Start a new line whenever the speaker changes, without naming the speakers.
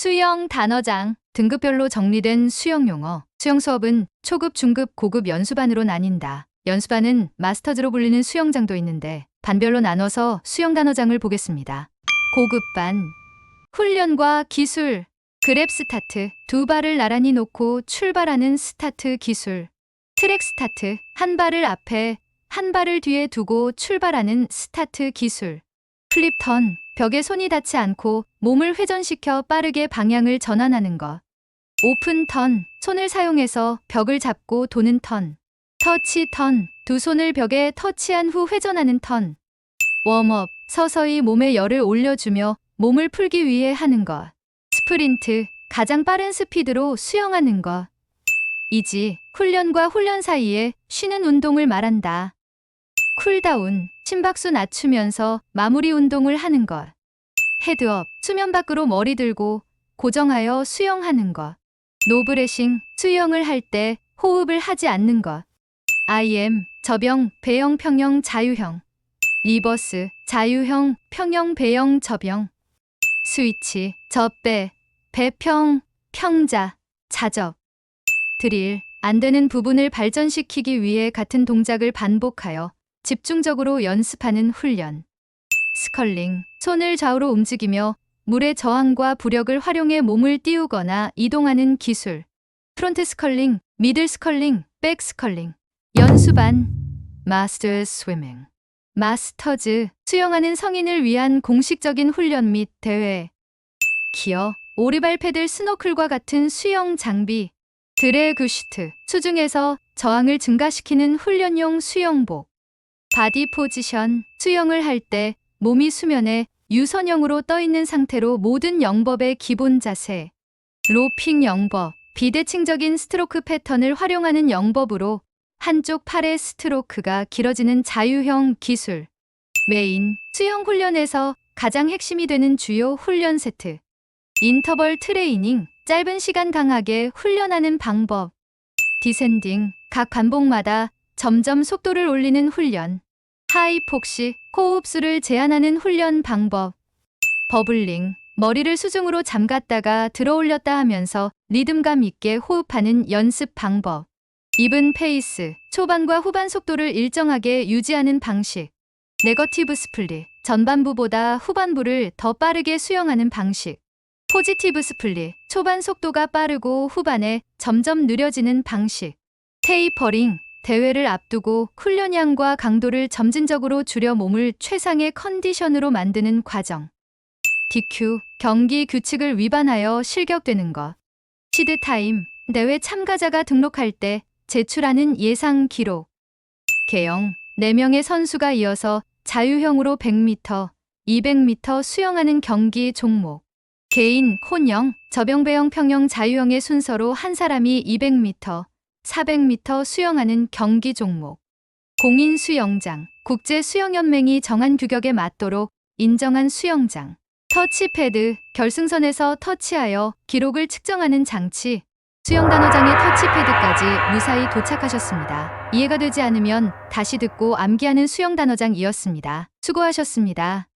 수영 단어장 등급별로 정리된 수영 용어. 수영 수업은 초급, 중급, 고급 연수반으로 나뉜다. 연수반은 마스터즈로 불리는 수영장도 있는데 반별로 나눠서 수영 단어장을 보겠습니다. 고급반. 훈련과 기술. 그랩 스타트. 두 발을 나란히 놓고 출발하는 스타트 기술. 트랙 스타트. 한 발을 앞에 한 발을 뒤에 두고 출발하는 스타트 기술. 플립 턴 벽에 손이 닿지 않고 몸을 회전시켜 빠르게 방향을 전환하는 것. 오픈 턴 손을 사용해서 벽을 잡고 도는 턴. 터치 턴 두 손을 벽에 터치한 후 회전하는 턴. 웜업 서서히 몸에 열을 올려주며 몸을 풀기 위해 하는 것. 스프린트 가장 빠른 스피드로 수영하는 것. 이지 훈련과 훈련 사이에 쉬는 운동을 말한다. 쿨다운 심박수 낮추면서 마무리 운동을 하는 것. 헤드업 수면 밖으로 머리 들고 고정하여 수영하는 것. 노브레싱 수영을 할 때 호흡을 하지 않는 것. IM 저병 배영 평영 자유형. 리버스 자유형 평영 배영 저병. 스위치 접배 배평 평자 자접. 드릴 안 되는 부분을 발전시키기 위해 같은 동작을 반복하여 집중적으로 연습하는 훈련. 스컬링 손을 좌우로 움직이며 물의 저항과 부력을 활용해 몸을 띄우거나 이동하는 기술. 프론트 스컬링, 미들 스컬링, 백 스컬링. 연수반 마스터 스위밍. 마스터즈 수영하는 성인을 위한 공식적인 훈련 및 대회. 기어 오리발 패들 스노클과 같은 수영 장비. 드래그 슈트 수중에서 저항을 증가시키는 훈련용 수영복. 바디 포지션 수영을 할 때 몸이 수면에 유선형으로 떠 있는 상태로 모든 영법의 기본 자세. 로핑 영법 비대칭적인 스트로크 패턴을 활용하는 영법으로 한쪽 팔의 스트로크가 길어지는 자유형 기술. 메인 수영 훈련에서 가장 핵심이 되는 주요 훈련 세트. 인터벌 트레이닝 짧은 시간 강하게 훈련하는 방법. 디센딩 각 반복마다 점점 속도를 올리는 훈련. 하이폭시 호흡수를 제한하는 훈련 방법. 버블링 머리를 수중으로 잠갔다가 들어 올렸다 하면서 리듬감 있게 호흡하는 연습 방법. 이븐 페이스 초반과 후반 속도를 일정하게 유지하는 방식. 네거티브 스플릿 전반부보다 후반부를 더 빠르게 수영하는 방식. 포지티브 스플릿 초반 속도가 빠르고 후반에 점점 느려지는 방식. 테이퍼링 대회를 앞두고 훈련량과 강도를 점진적으로 줄여 몸을 최상의 컨디션으로 만드는 과정. DQ 경기 규칙을 위반하여 실격되는 것. 시드 타임 대회 참가자가 등록할 때 제출하는 예상 기록. 개영 4명의 선수가 이어서 자유형으로 100m, 200m 수영하는 경기 종목. 개인 혼영, 저병배영 평영 자유형의 순서로 한 사람이 200m, 400m 수영하는 경기 종목. 공인 수영장, 국제 수영연맹이 정한 규격에 맞도록 인정한 수영장. 터치패드, 결승선에서 터치하여 기록을 측정하는 장치. 수영 단어장의 터치패드까지 무사히 도착하셨습니다. 이해가 되지 않으면 다시 듣고 암기하는 수영 단어장이었습니다. 수고하셨습니다.